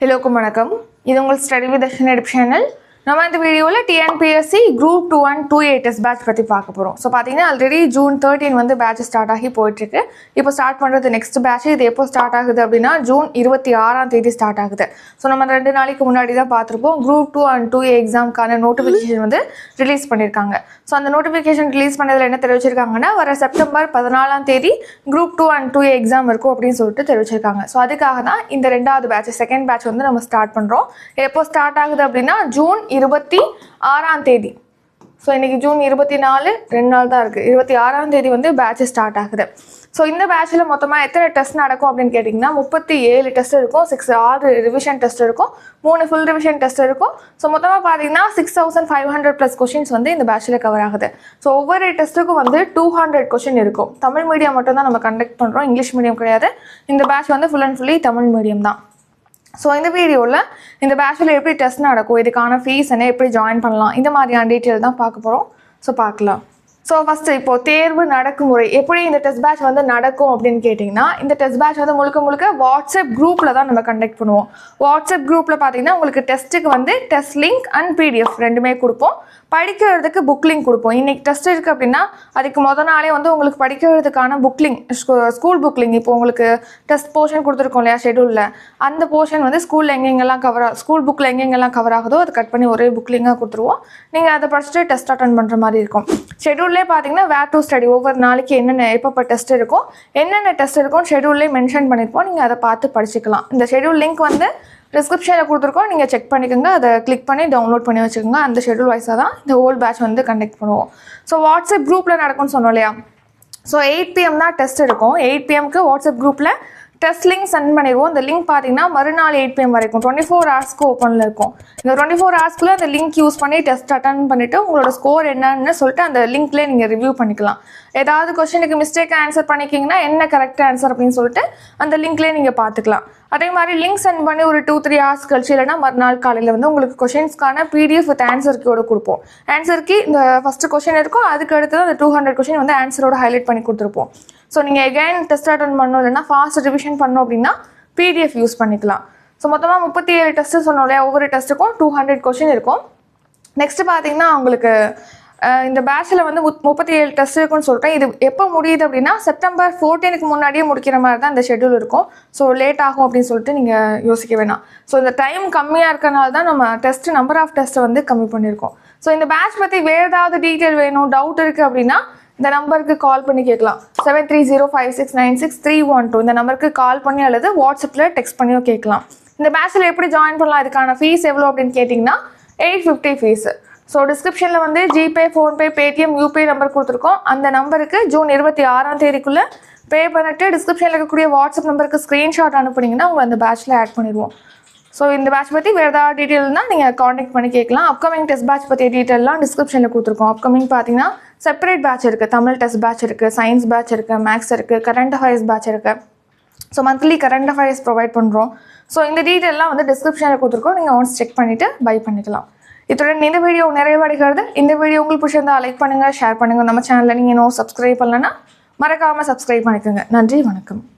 எல்லோருக்கும் வணக்கம். இது உங்கள் study with Darshan edu channel. நம்ம இந்த வீடியோவில் TNPSC group two and two A's batch பற்றி பார்க்க போகிறோம் ஸோ பார்த்தீங்கன்னா ஆல்ரெடி ஜூன் தேர்ட்டின் வந்து பேட்ச் ஸ்டார்ட் ஆகி போயிட்டுருக்கு. இப்போ ஸ்டார்ட் பண்ணுறது நெக்ஸ்ட் பேட்ச் இது எப்போ ஸ்டார்ட் ஆகுது அப்படின்னா ஜூன் இருபத்தி ஆறாம் தேதி ஸ்டார்ட் ஆகுது. ஸோ நம்ம ரெண்டு நாளைக்கு முன்னாடி தான் பார்த்துருப்போம். குரூப் டூ அண்ட் டூ எக்ஸாம்க்கான நோட்டிஃபிகேஷன் வந்து ரிலீஸ் பண்ணியிருக்காங்க. ஸோ அந்த நோட்டிஃபிகேஷன் ரிலீஸ் பண்ணதில் என்ன தெரிவிச்சிருக்காங்கன்னா வர செப்டம்பர் பதினாலாம் தேதி group two and two exam இருக்கும் அப்படின்னு சொல்லிட்டு தெரிவிச்சிருக்காங்க. ஸோ அதுக்காக தான் இந்த ரெண்டாவது பேட்ச் செகண்ட் பேட்ச் வந்து நம்ம ஸ்டார்ட் பண்ணுறோம் எப்போ ஸ்டார்ட் ஆகுது அப்படின்னா ஜூன் இருபத்தி ஆறாம் தேதி. ஸோ இன்றைக்கி ஜூன் இருபத்தி நாலு ரெண்டு நாள் தான் இருக்குது இருபத்தி ஆறாம் தேதி வந்து பேட்ச் ஸ்டார்ட் ஆகுது. ஸோ இந்த பேட்சில் மொத்தமாக எத்தனை டெஸ்ட் நடக்கும் அப்படின்னு கேட்டிங்கன்னா முப்பத்தி ஏழு டெஸ்ட் இருக்கும் சிக்ஸ் ஆறு ரிவிஷன் டெஸ்ட் இருக்கும் மூணு ஃபுல் ரிவிஷன் டெஸ்ட் இருக்கும். ஸோ மொத்தமாக பார்த்தீங்கன்னா six thousand five hundred plus questions வந்து இந்த பேட்சில் கவர் ஆகுது. ஸோ ஒவ்வொரு டெஸ்ட்டுக்கும் வந்து டூ ஹண்ட்ரட் கொஷின் இருக்கும். தமிழ் மீடியம் மட்டும் தான் நம்ம கண்டக்ட் பண்ணுறோம் இங்கிலீஷ் மீடியம் கிடையாது. இந்த பேட்ச் வந்து full and fully Tamil medium தான். ஸோ இந்த வீடியோவில் இந்த பேட்சில் எப்படி டெஸ்ட் நடக்கும் இதுக்கான ஃபீஸ் என்ன எப்படி ஜாயின் பண்ணலாம் இந்த மாதிரியான டீட்டெயில் தான் பார்க்க போகிறோம் ஸோ பார்க்கலாம். ஸோ ஃபஸ்ட்டு இப்போது தேர்வு நடக்குமுறை எப்படி இந்த டெஸ்ட் பேட்ச் வந்து நடக்கும் அப்படின்னு கேட்டிங்கன்னா இந்த டெஸ்ட் பேட்ச் வந்து முழுக்க முழுக்க வாட்ஸ்அப் குரூப்பில் தான் நம்ம கண்டக்ட் பண்ணுவோம். வாட்ஸ்அப் குரூப்பில் பார்த்தீங்கன்னா உங்களுக்கு டெஸ்ட்டுக்கு வந்து டெஸ்ட் லிங்க் அண்ட் பிடிஎஃப் ரெண்டுமே கொடுப்போம். படிக்கிறதுக்கு புக் லிங்க் கொடுப்போம். இன்றைக்கி டெஸ்ட் இருக்குது அப்படின்னா அதுக்கு முத நாளே வந்து உங்களுக்கு படிக்கிறதுக்கான book link school book link இப்போ உங்களுக்கு டெஸ்ட் போர்ஷன் கொடுத்துருக்கோம் இல்லையா ஷெடியூலில் அந்த போர்ஷன் வந்து ஸ்கூலில் எங்கெங்கெல்லாம் கவர் ஸ்கூல் புக்கில் எங்கெங்கெல்லாம் கவர் ஆகுதோ அதை கட் பண்ணி ஒரே புக் லிங்காக கொடுத்துருவோம். நீங்கள் அதை படிச்சுட்டு டெஸ்ட் அட்டன் பண்ணுற மாதிரி இருக்கும். ஷெடியூல்லே பார்த்தீங்கன்னா வேர் டு ஸ்டடி ஒவ்வொரு நாளைக்கு என்னென்ன எப்பப்போ டெஸ்ட் இருக்கும் என்னென்ன டெஸ்ட் இருக்கும் ஷெடியூல்லே மென்ஷன் பண்ணியிருப்போம் நீங்கள் அதை பார்த்து படிச்சுக்கலாம். இந்த ஷெடியூல் லிங்க் வந்து டிஸ்கிரிப்ஷனில் கொடுத்துருக்கோம். நீங்கள் செக் பண்ணிக்கோங்க. அதை கிளிக் பண்ணி டவுன்லோட் பண்ணி வச்சுக்கோங்க. அந்த ஷெடியூல் வைஸாக தான் இந்த ஹோல் பேட்ச் வந்து கண்டக்ட் பண்ணுவோம். ஸோ வாட்ஸ்அப் குரூப்பில் நடக்கும்னு சொன்னோம் இல்லையா? ஸோ எயிட் பிஎம் தான் டெஸ்ட் இருக்கும். எயிட் பிஎம்க்கு வாட்ஸ்அப் குரூப்பில் டெஸ்ட் லிங்க் சென்ட் பண்ணிடுவோம். இந்த லிங்க் பார்த்தீங்கன்னா மறுநாள் எயிட் பிஎம் வரைக்கும் டுவெண்ட்டி ஃபோர் ஹவர்ஸ்க்கு ஓப்பனில் இருக்கும். இந்த டுவெண்ட்டி ஃபோர் ஹவர்ஸ்க்குள்ளே அந்த லிங்க் யூஸ் பண்ணி டெஸ்ட் அட்டன் பண்ணிவிட்டு உங்களோட ஸ்கோர் என்னன்னு சொல்லிட்டு அந்த லிங்க்லேயே நீங்கள் ரிவ்யூ பண்ணிக்கலாம். ஏதாவது கொஸ்டினுக்கு மிஸ்டேக் ஆன்சர் பண்ணிக்கிங்கன்னா என்ன கரெக்ட் ஆன்சர் அப்படின்னு சொல்லிட்டு அந்த லிங்க்லேயே நீங்கள் பார்த்துக்கலாம். அதே மாதிரி லிங்க் சென்ட் பண்ணி ஒரு டூ த்ரீ ஹவர்ஸ் கழிச்சு இல்லைனா மறுநாள் காலையில் வந்து உங்களுக்கு கொஷின்ஸ்க்கான பிடிஎஃப் வித் ஆன்சர் கீயோட கொடுப்போம். ஆன்சர் கீ இந்த ஃபஸ்ட்டு கொஷின் இருக்கும். அதுக்கு அடுத்து அந்த டூ ஹண்ட்ரட் கொஷின் வந்து ஆன்சரோட ஹைலைட் பண்ணி கொடுத்துருப்போம். ஸோ நீங்கள் எகைன் டெஸ்ட் அட்டன் பண்ணணும் இல்லைனா ஃபாஸ்ட் ரிவிஷன் பண்ணணும் அப்படின்னா பிடிஎஃப் யூஸ் பண்ணிக்கலாம். ஸோ மொத்தமாக முப்பத்தி ஏழு டெஸ்ட்டு சொன்னோம் இல்லையா? ஒவ்வொரு டெஸ்ட்டுக்கும் டூ ஹண்ட்ரட் கொஷின் இருக்கும். நெக்ஸ்ட் பார்த்தீங்கன்னா உங்களுக்கு இந்த பேட்சில் வந்து முப்பத்தி ஏழு டெஸ்ட் இருக்குன்னு சொல்லிட்டேன். இது எப்போ முடியுது அப்படின்னா செப்டம்பர் ஃபோர்டீனுக்கு முன்னாடியே முடிக்கிற மாதிரி தான் இந்த ஷெட்யூல் இருக்கும். ஸோ லேட் ஆகும் அப்படின்னு சொல்லிட்டு நீங்கள் யோசிக்க வேணாம். ஸோ இந்த டைம் கம்மியாக இருக்கனால தான் நம்ம டெஸ்ட் நம்பர் ஆஃப் டெஸ்ட்டை வந்து கம்மி பண்ணியிருக்கோம். ஸோ இந்த பேட்ச் பற்றி வேறு ஏதாவது டீட்டெயில் வேணும் டவுட் இருக்குது அப்படின்னா இந்த நம்பருக்கு கால் பண்ணி கேட்கலாம். Seven three zero five six nine six three one two இந்த நம்பருக்கு கால் பண்ணி அல்லது வாட்ஸ்அப்பில் டெக்ஸ்ட் பண்ணியோ கேட்கலாம். இந்த பேட்சில் எப்படி ஜாயின் பண்ணலாம் இதுக்கான ஃபீஸ் எவ்வளோ அப்படின்னு கேட்டிங்கன்னா எயிட் ஃபிஃப்டி ஃபீஸு ஸோ டிஸ்கிரிப்ஷனில் வந்து GPay PhonePe Paytm UPI number கொடுத்துருக்கோம். அந்த நம்பருக்கு ஜூன் இருபத்தி ஆறாம் தேதிக்குள்ளே பே பண்ணிட்டு டிஸ்கிரிப்ஷனில் இருக்கக்கூடிய வாட்ஸ்அப் நம்பருக்கு ஸ்க்ரீன்ஷாட் அனுப்புனீங்கன்னா உங்களை அந்த பேட்சில் ஆட் பண்ணிடுவோம். ஸோ இந்த பேட்ச் பற்றி வேறு ஏதாவது டீட்டெயில்னால் நீங்கள் காண்டாக்ட் பண்ணி கேட்கலாம் அப்கமிங் டெஸ்ட் பேட்ச் பற்றி டீட்டெயிலாம் டிஸ்கிரிப்ஷனில் கொடுத்துருக்கோம். அப்கமிங் பார்த்தீங்கன்னா செப்பரேட் பேட்ச் இருக்குது தமிழ் டெஸ்ட் பேட்ச் இருக்குது சயின்ஸ் பேட்ச் இருக்குது மேக்ஸ் இருக்குது கரண்ட் அஃபேர்ஸ் பேட்ச் இருக்குது so monthly current affairs provide பண்ணுறோம் ஸோ இந்த டீட்டெயிலாம் வந்து டிஸ்கிரிப்ஷனில் கொடுத்துருக்கோம். நீங்கள் ஒன்ஸ் செக் பண்ணிவிட்டு பை பண்ணிக்கலாம். இத்துடன் இந்த வீடியோ நிறைவடைகிறது. இந்த வீடியோ உங்களுக்கு பிடிச்சிருந்தா லைக் பண்ணுங்கள் ஷேர் பண்ணுங்கள் நம்ம சேனலில் நீங்கள் இன்னும் சப்ஸ்கிரைப் பண்ணலன்னா மறக்காமல் சப்ஸ்கிரைப் பண்ணிக்கோங்க. நன்றி வணக்கம்.